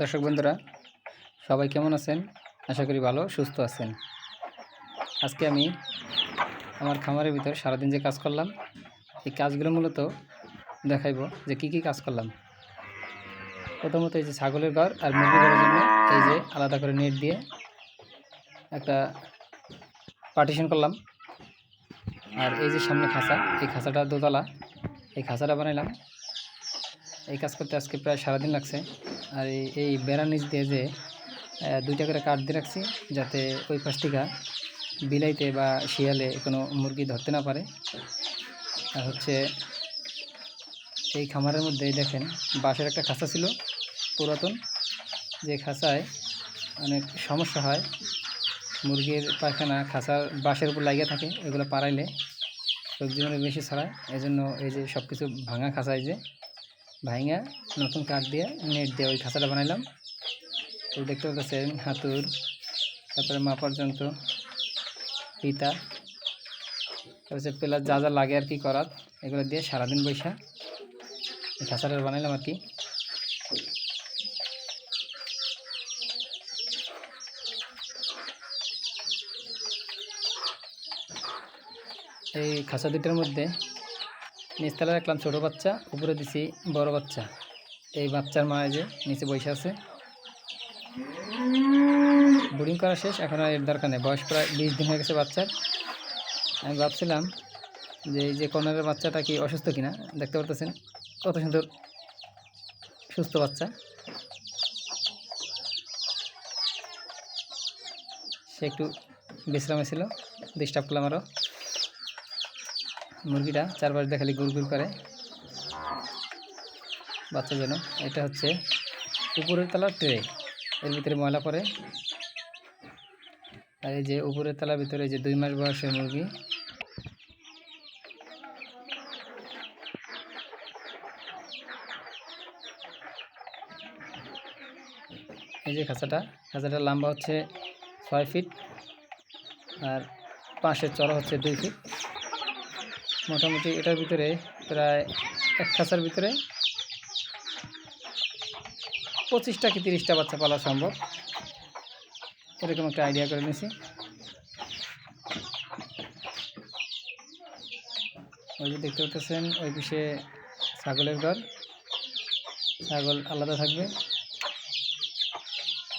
দর্শক বন্ধুরা, সবাই কেমন আছেন? আশা করি ভালো, সুস্থ আছেন। আজকে আমি আমার খামারের ভিতর সারাদিন যে কাজ করলাম, এই কাজগুলো মূলত দেখাইব যে কি কি কাজ করলাম। প্রথমত এই যে ছাগলের ঘর আর মুরগি ঘরের জন্য এই যে আলাদা করে নেট দিয়ে একটা পার্টিশন করলাম। আর এই যে সামনে খাঁচা, এই খাঁচাটা দোতলা, এই খাঁচাটা বানাইলাম। এই কাজ করতে আজকে প্রায় সারাদিন লাগছে। আর এই বেড়া নিচ দিয়ে যে দুইটা করে কাঠ দিয়ে রাখছি, যাতে ওই পাশ থেকে বিলাইতে বা শিয়ালে কোনো মুরগি ধরতে না পারে। আর হচ্ছে, এই খামারের মধ্যে দেখেন, বাঁশের একটা খাঁচা ছিল পুরাতন। যে খাঁচায় অনেক সমস্যা হয়, মুরগির পায়খানা খাঁচার বাঁশের উপর লাগিয়ে থাকে এগুলো পাড়াইলে সবজি অনেক বেশি ছড়ায়। এই জন্য এই যে সব কিছু ভাঙা খাঁচায় যে ভাঙা নতুন কাঠ দিয়ে নেট দিয়ে ওই খাঁচাটা বানাইলাম। তো দেখতে পাচ্ছেন হাতুর তারপরে মাপার যন্ত্র পিতা তারপরে পেলার যা যা লাগে আর কি করার, এগুলো দিয়ে সারাদিন বৈশা এই খাঁচাটা বানাইলাম আর কি। এই খাঁচা দুটার মধ্যে নিচতলা রাখলাম ছোটো বাচ্চা, উপরে দিছি বড় বাচ্চা। এই বাচ্চার মা যে নিচে বসে আছে। বোর্ডিং করা শেষ, এখন আর এর দরকার নেই। বয়স প্রায় বিশ দিন হয়ে গেছে বাচ্চার। আমি ভাবছিলাম যে এই যে কর্নারের বাচ্চাটা কি অসুস্থ কিনা, দেখতে পারতেছেন? কত সুন্দর, সুস্থ বাচ্চা। সে একটু বিশ্রামে ছিল ডিস্টার্ব করলাম আরও মুরগিটা চারপাশ দেখালি গুড় গুড় করে। বাচ্চা যেন, এটা হচ্ছে উপরের তলার ট্রে এর ভিতরে ময়লা পড়ে। আর এই যে উপরের তলার ভিতরে যে দুই মাস বয়সের মুরগি, এই যে খাঁচাটা খাঁচাটার লম্বা হচ্ছে ছয় ফিট আর পাশের চড়া হচ্ছে দুই ফিট মোটামুটি এটার ভিতরে প্রায় এক খাঁচার ভিতরে পঁচিশটা কি তিরিশটা বাচ্চা পালা সম্ভব। এরকম একটা আইডিয়া করে নিয়েছি। ওই যে দেখতে পাচ্ছেন, ওই পিসে ছাগলের ঘর। ছাগল আলাদা থাকবে।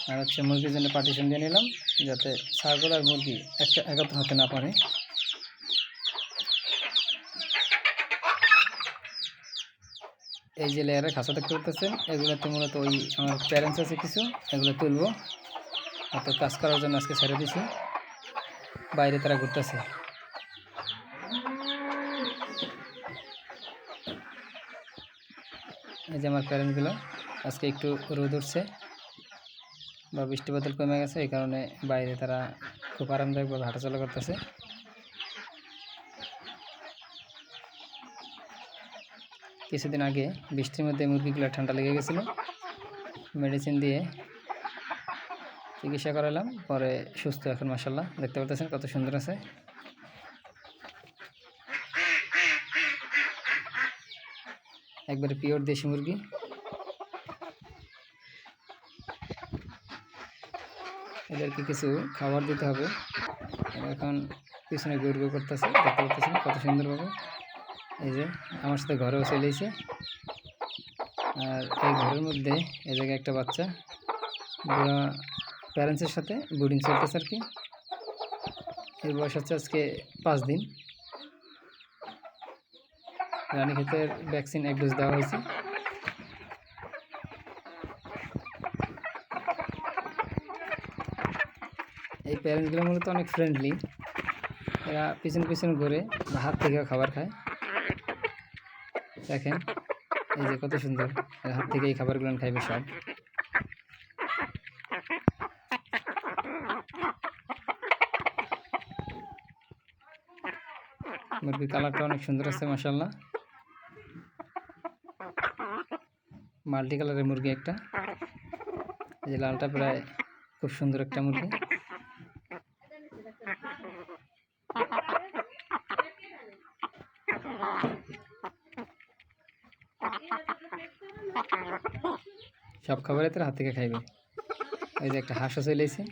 আর হচ্ছে মুরগির জন্য পার্টিশন দিয়ে নিলাম, যাতে ছাগল আর মুরগি একটা একত্র হতে না পারে। এই যে লেয়ারের খাঁচা দেখতে পাচ্ছেন এগুলোতে মূলত ওই আমার প্যারেন্টস আছে কিছু, এগুলো তুলবো। অত কাজ করার জন্য আজকে ছেড়ে দিছি। বাইরে তারা ঘুরতেছে। এই যে আমার প্যারেন্টসগুলো আজকে একটু রোদ উঠছে বা বৃষ্টি বাদল কমে গেছে, এই কারণে বাইরে তারা খুব আরামদায়কভাবে হাঁটাচলা করতেছে। কিছুদিন আগে বৃষ্টির মধ্যে মুরগিগুলো ঠান্ডা লেগে গেছিল। মেডিসিন দিয়ে চিকিৎসা করালাম, পরে সুস্থ এখন মাসাল্লাহ দেখতে পাচ্ছেন কত সুন্দর আছে। একবারে পিওর দেশি মুরগি। এদেরকে কিছু খাবার দিতে হবে। এখন পিছনে গুড় করতেছে, দেখতে পাচ্ছেন কত সুন্দরভাবে। এই যে, আমার সাথে ঘরেও চলেছে। আর এই ঘরের মধ্যে এই জায়গায় একটা বাচ্চা। প্যারেন্টসের সাথে বোর্ডিং চলতেছে আর কি এর বয়স হচ্ছে আজকে পাঁচ দিন। রানী রানীক্ষেতের ভ্যাকসিন এক ডোজ দেওয়া হয়েছে। এই প্যারেন্টসগুলো মূলত অনেক ফ্রেন্ডলি এরা পিছন পিছন ঘুরে হাত থেকে খাবার খায়। দেখেন, এই যে কত সুন্দর। হাত থেকে এই খাবারগুলো খাইবে সব। মুরগির কালারটা অনেক সুন্দর আছে মাসাল্লাহ মাল্টি কালারের মুরগি একটা। এই যে লালটা প্রায় খুব সুন্দর একটা মুরগি। সব খাবারে তোর হাত থেকে খাইবে। এই যে একটা হাঁসও চলে এসে